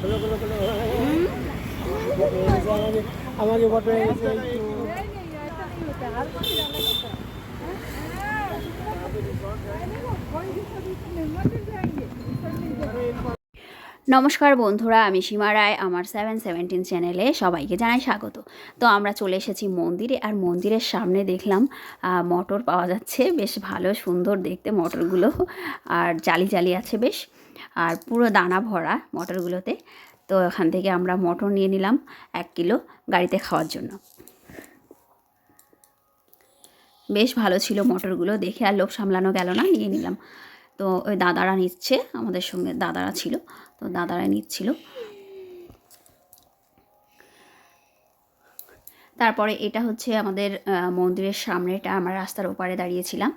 খোলো খোলো খোলো আমাকে আমাকে বটে গেছে একটু নমস্কার বন্ধুরা, আমি সীমা রায়, আমার সেভেন সেভেন্টিন চ্যানেলে সবাইকে জানাই স্বাগত। তো আমরা চলে এসেছি মন্দিরে, আর মন্দিরের সামনে দেখলাম মটর পাওয়া যাচ্ছে। বেশ ভালো, সুন্দর দেখতে মটরগুলো, আর জালি জালি আছে বেশ, আর পুরো দানা ভরা মটরগুলোতে। তো এখান থেকে আমরা মটর নিয়ে নিলাম এক কিলো গাড়িতে খাওয়ার জন্য। বেশ ভালো ছিল মটরগুলো, দেখে আর লোভ সামলানো গেল না, নিয়ে নিলাম। তো ওই দাদারা নিচ্ছে, আমাদের সঙ্গে দাদারা ছিল, তো দাদারা নিচ্ছিল। তারপরে এটা হচ্ছে আমাদের মন্দিরের সামনে এটা আমরা রাস্তার ওপারে দাঁড়িয়েছিলাম।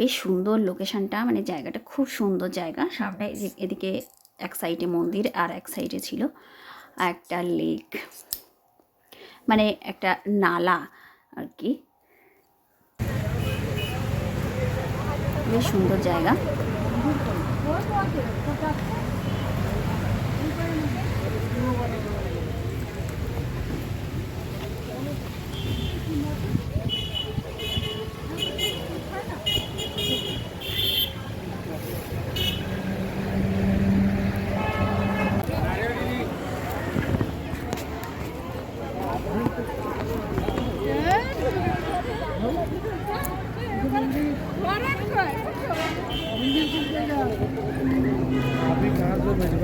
বেশ সুন্দর লোকেশনটা মানে জায়গাটা খুব সুন্দর জায়গা। সামনে এদিকে এক সাইডে মন্দির আর এক সাইডে ছিল একটা লেক মানে একটা নালা আর কি। বেশ সুন্দর জায়গা।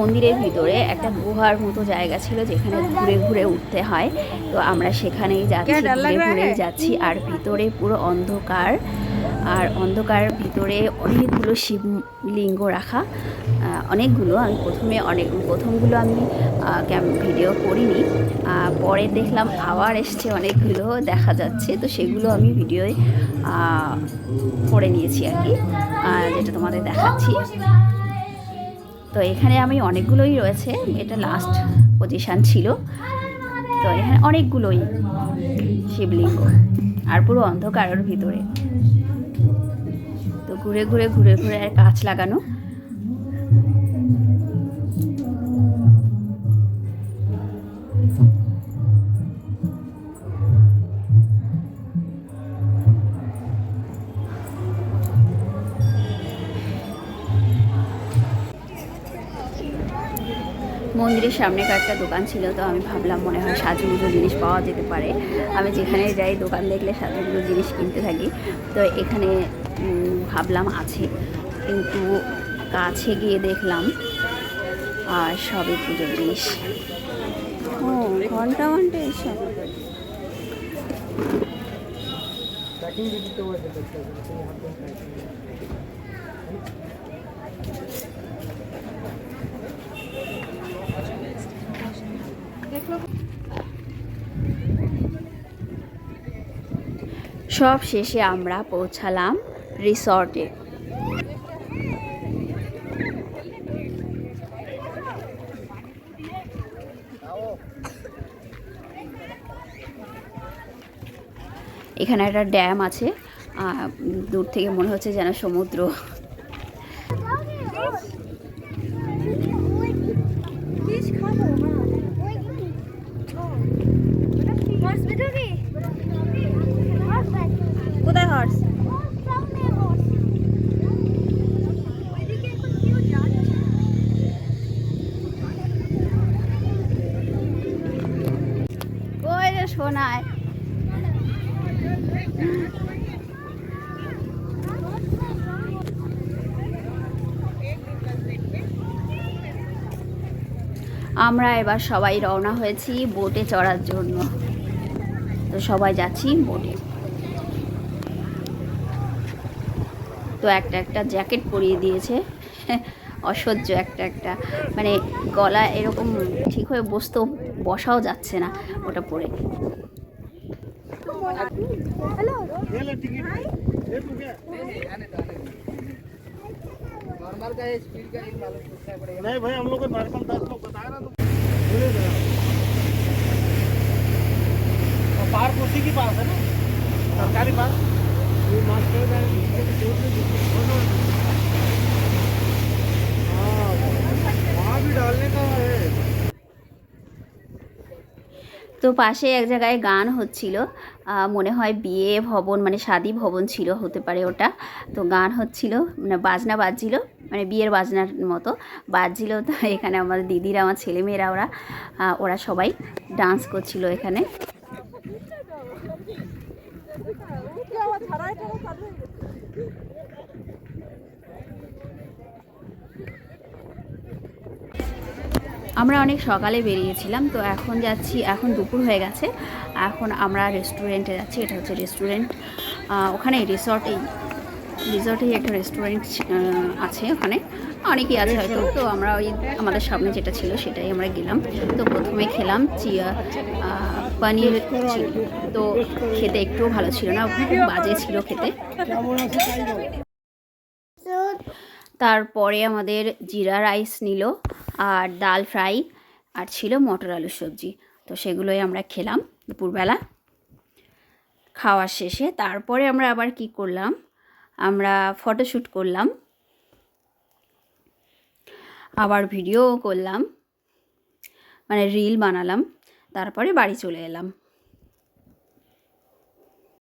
মন্দিরের ভিতরে একটা গুহার মতো জায়গা ছিল যেখানে ঘুরে ঘুরে উঠতে হয়। তো আমরা সেখানেই যাচ্ছি ঘুরে ঘুরে যাচ্ছি। আর ভিতরে পুরো অন্ধকার। আর অন্ধকার ভিতরে অনেকগুলো শিবলিঙ্গ রাখা। অনেকগুলো। আমি প্রথমে অনেক প্রথমগুলো আমি ভিডিও করিনি। পরে দেখলাম আবার এসছে অনেকগুলো দেখা যাচ্ছে। তো সেগুলো আমি ভিডিওয় করে নিয়েছি আর কি। যেটা তোমাদের দেখাচ্ছি। তো এখানে আমি অনেকগুলোই রয়েছে, এটা লাস্ট পজিশান ছিল। তো এখানে অনেকগুলোই শিবলিঙ্গ, আর পুরো অন্ধকারের ভিতরে। তো ঘুরে ঘুরে ঘুরে ঘুরে কাঁচ লাগানো। মন্দিরের সামনে কয়েকটা দোকান ছিল, তো আমি ভাবলাম মনে হয় সাজুগুজো জিনিস পাওয়া যেতে পারে। আমি যেখানে যাই দোকান দেখলে সাজুগুজো জিনিস কিনতে থাকি। তো এখানে ভাবলাম আছে। কিন্তু কাছে গিয়ে দেখলাম, আর সবই পুজোর জিনিস। ঘণ্টা ঘণ্টা সব শেষে আমরা পৌঁছালাম রিসর্টে। এখানে একটা ড্যাম আছে দূর থেকে মনে হচ্ছে যেন সমুদ্র। আমরা এবার সবাই রওনা হয়েছি বোটে চড়ার জন্য। তো সবাই যাচ্ছি বোটে। তো একটা একটা জ্যাকেট পরিয়ে দিয়েছে। অসহ্য একটা একটা। মানে গলা এরকম ঠিক হয়ে বসতেও বসাও যাচ্ছে না ওটা পরে। हेलो नॉर्मल का स्पीड का नहीं भाई, हम लोग को नॉर्मल दस लोग बताया ना तो पार्क उसी के पास है ना? सरकारी पार्क? मास्टर তো পাশে এক জায়গায় গান হচ্ছিল। মনে হয় বিয়ে ভবন মানে শাদী ভবন ছিল, হতে পারে ওটা। তো গান হচ্ছিল মানে বাজনা বাজছিল মানে বিয়ের বাজনার মতো। বাজছিল তো এখানে আমার দিদিরা, আমার ছেলেমেয়েরা, ওরা ওরা সবাই ডান্স করছিল এখানে। আমরা অনেক সকালে বেরিয়েছিলাম, তো এখন যাচ্ছি, এখন দুপুর হয়ে গেছে। এখন আমরা রেস্টুরেন্টে যাচ্ছি, এটা হচ্ছে রেস্টুরেন্ট ওখানে রিসর্টেই রিসর্টেই একটা রেস্টুরেন্ট আছে ওখানে। অনেকেই আছে হয়তো, তো আমরা ওই আমাদের সামনে যেটা ছিল সেটাই আমরা গেলাম। তো প্রথমে খেলাম চিয়া পানির তো খেতে একটুও ভালো ছিল না, খুব বাজে ছিল খেতে। তারপরে আমাদের জিরা রাইস নিল আর ডাল ফ্রাই আর ছিল মটর আলুর সবজি। তো সেগুলোই আমরা খেলাম দুপুরবেলা। খাওয়ার শেষে তারপরে আমরা আবার কি করলাম? আমরা ফটোশ্যুট করলাম। আবার ভিডিও করলাম। মানে রিল বানালাম। তারপরে বাড়ি চলে এলাম।